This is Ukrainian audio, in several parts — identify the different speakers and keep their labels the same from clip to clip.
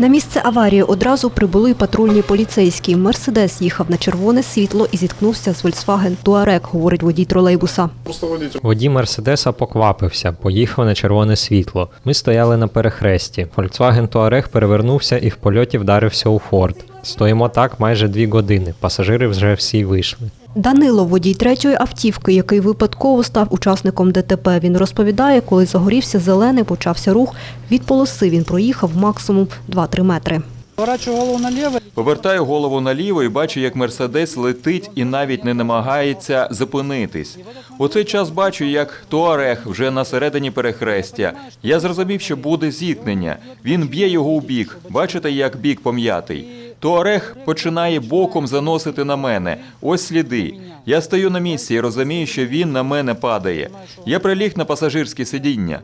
Speaker 1: На місце аварії одразу прибули й патрульні поліцейські. Мерседес їхав на червоне світло і зіткнувся з Volkswagen Touareg, говорить водій тролейбуса.
Speaker 2: Водій Мерседеса поквапився, поїхав на червоне світло. Ми стояли на перехресті. Volkswagen Touareg перевернувся і в польоті вдарився у форт. Стоїмо так майже дві години. Пасажири вже всі вийшли.
Speaker 1: Данило, водій третьої автівки, який випадково став учасником ДТП. Він розповідає, коли загорівся зелений, почався рух. Від полоси він проїхав максимум 2-3 метри.
Speaker 3: Повертаю голову наліво і бачу, як мерседес летить і навіть не намагається зупинитись. У цей час бачу, як Туарег вже на середині перехрестя. Я зрозумів, що буде зіткнення. Він б'є його у бік. Бачите, як бік пом'ятий. Туарег починає боком заносити на мене. Ось сліди. Я стою на місці і розумію, що він на мене падає. Я приліг на пасажирське сидіння.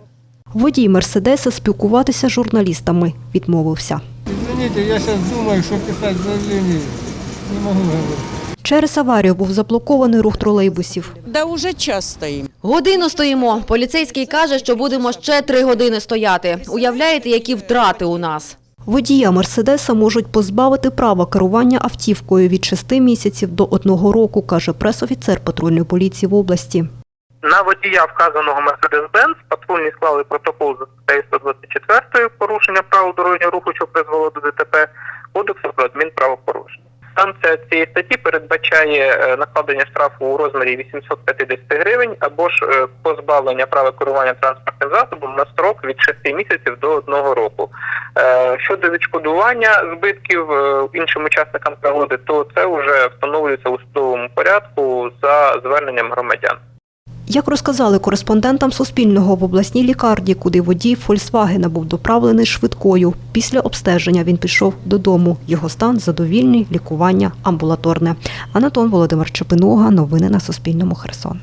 Speaker 1: Водій Мерседеса спілкуватися з журналістами відмовився.
Speaker 4: Извините, я сейчас думаю, что писать заявление. Не могу говорить.
Speaker 1: Через аварію був заблокований рух тролейбусів.
Speaker 5: Да уже час стоїм.
Speaker 6: Годину стоїмо. Поліцейський каже, що будемо ще три години стояти. Уявляєте, які втрати у нас?
Speaker 1: Водія Мерседеса можуть позбавити права керування автівкою від 6 місяців до 1 року, каже пресофіцер патрульної поліції в області.
Speaker 7: На водія вказаного Mercedes-Benz патрульні склали протокол за статтею 124 порушення правил дорожнього руху, що призвело до ДТП, Кодексу про адмінправопорушення. Санкція цієї статті передбачає е, накладення штрафу у розмірі 850 гривень або ж е, позбавлення права керування транспортним засобом на строк від 6 місяців до 1 року. Е, Щодо відшкодування збитків іншим учасникам пригоди, то це вже встановлюється у судовому порядку за зверненням громадян.
Speaker 1: Як розказали кореспондентам Суспільного в обласній лікарні, куди водій Фольксвагена був доправлений швидкою. Після обстеження він пішов додому. Його стан задовільний, лікування амбулаторне. Анатон Володимир Чепинога. Новини на Суспільному. Херсон.